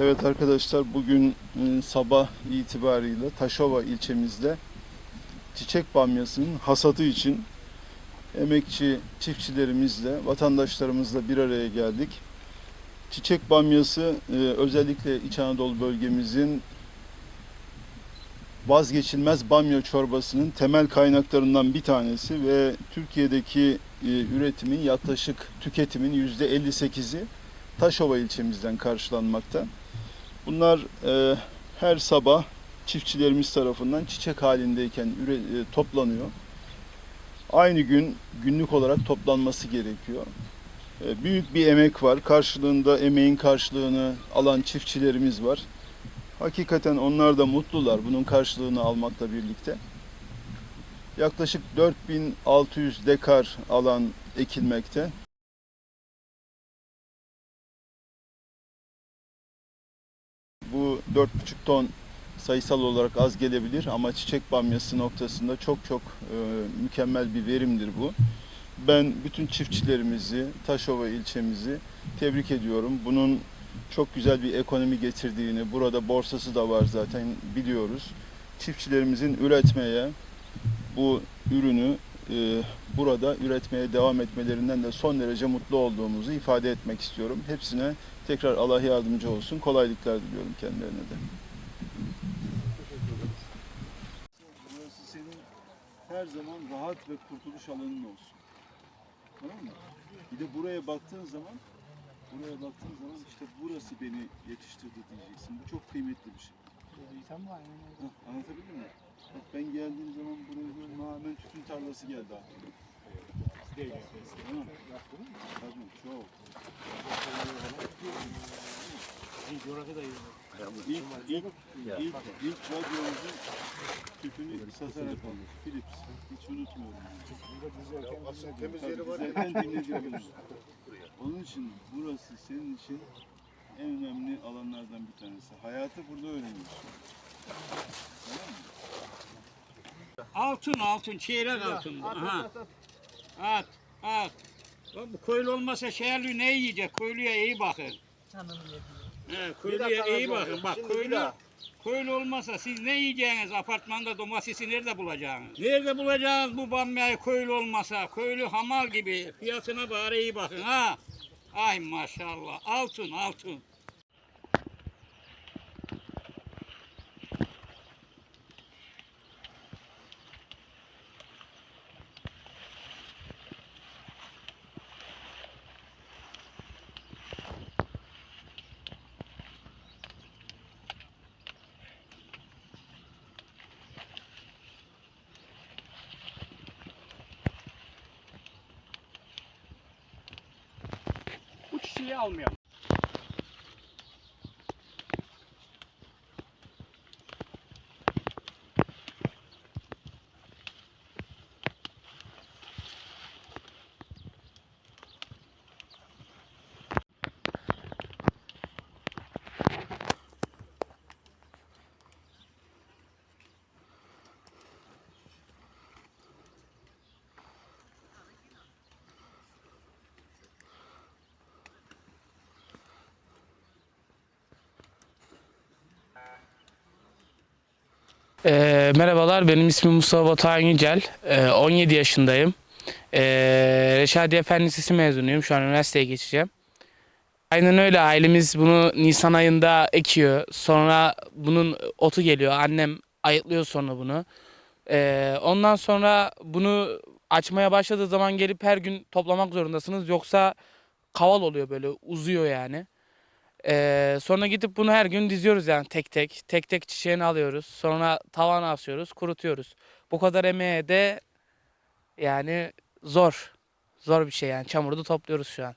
Evet arkadaşlar bugün e, sabah itibariyle Taşova ilçemizde çiçek bamyasının hasadı için emekçi çiftçilerimizle, vatandaşlarımızla bir araya geldik. Çiçek bamyası e, özellikle İç Anadolu bölgemizin vazgeçilmez bamya çorbasının temel kaynaklarından bir tanesi ve Türkiye'deki e, üretimin yaklaşık tüketimin %58'i Taşova ilçemizden karşılanmakta. Bunlar e, her sabah çiftçilerimiz tarafından çiçek halindeyken üre- e, toplanıyor. Aynı gün günlük olarak toplanması gerekiyor. E, büyük bir emek var. Karşılığında emeğin karşılığını alan çiftçilerimiz var. Hakikaten onlar da mutlular bunun karşılığını almakla birlikte. Yaklaşık 4600 dekar alan ekilmekte. Bu 4,5 ton sayısal olarak az gelebilir ama çiçek bamyası noktasında çok çok e, mükemmel bir verimdir bu. Ben bütün çiftçilerimizi, Taşova ilçemizi tebrik ediyorum. Bunun çok güzel bir ekonomi getirdiğini, burada borsası da var zaten biliyoruz. Çiftçilerimizin üretmeye, bu ürünü e, burada üretmeye devam etmelerinden de son derece mutlu olduğumuzu ifade etmek istiyorum. Hepsine tekrar Allah yardımcı olsun. Kolaylıklar diliyorum kendilerine de. Burası senin her zaman rahat ve kurtuluş alanın olsun. Tamam mı? Bir de buraya baktığın zaman buraya baktığın zaman işte burası beni yetiştirdi diyeceksin. Bu çok kıymetli bir şey. Anlatabildim mi? Ben geldiğim zaman buraya tamamen tütün tarlası geldi aklıma. Tamam. Tabii çok. İlk, ilk, ilk, ilk radyomuzu tütünü satarak almış. Philips. Hiç unutmuyorum. Aslında temiz yeri var. bizlerden dinlediğimiz. Onun için burası senin için en önemli alanlardan bir tanesi. Hayatı burada öğreniyorsun. Tamam mı? Altın altın çeyrek altın. bu. Aha. At at. Bak bu köylü olmasa şehirli ne yiyecek? Köylüye iyi bakın. He, köylüye iyi bakın. Bak köylü köylü olmasa siz ne yiyeceğiniz? Apartmanda domatesi nerede bulacaksınız? Nerede bulacaksınız bu bamyayı köylü olmasa? Köylü hamal gibi. Fiyatına bari iyi bakın ha. Ay maşallah. Altın altın. Bu çiçeği Ee, merhabalar, benim ismim Mustafa Batuhan Yücel. Ee, 17 yaşındayım. Ee, Reşadiye Fen Lisesi mezunuyum. Şu an üniversiteye geçeceğim. Aynen öyle. Ailemiz bunu Nisan ayında ekiyor. Sonra bunun otu geliyor. Annem ayıtlıyor sonra bunu. Ee, ondan sonra bunu açmaya başladığı zaman gelip her gün toplamak zorundasınız. Yoksa kaval oluyor böyle uzuyor yani. Ee, sonra gidip bunu her gün diziyoruz yani tek tek. Tek tek çiçeğini alıyoruz. Sonra tavana asıyoruz, kurutuyoruz. Bu kadar emeğe de yani zor. Zor bir şey yani. Çamuru da topluyoruz şu an.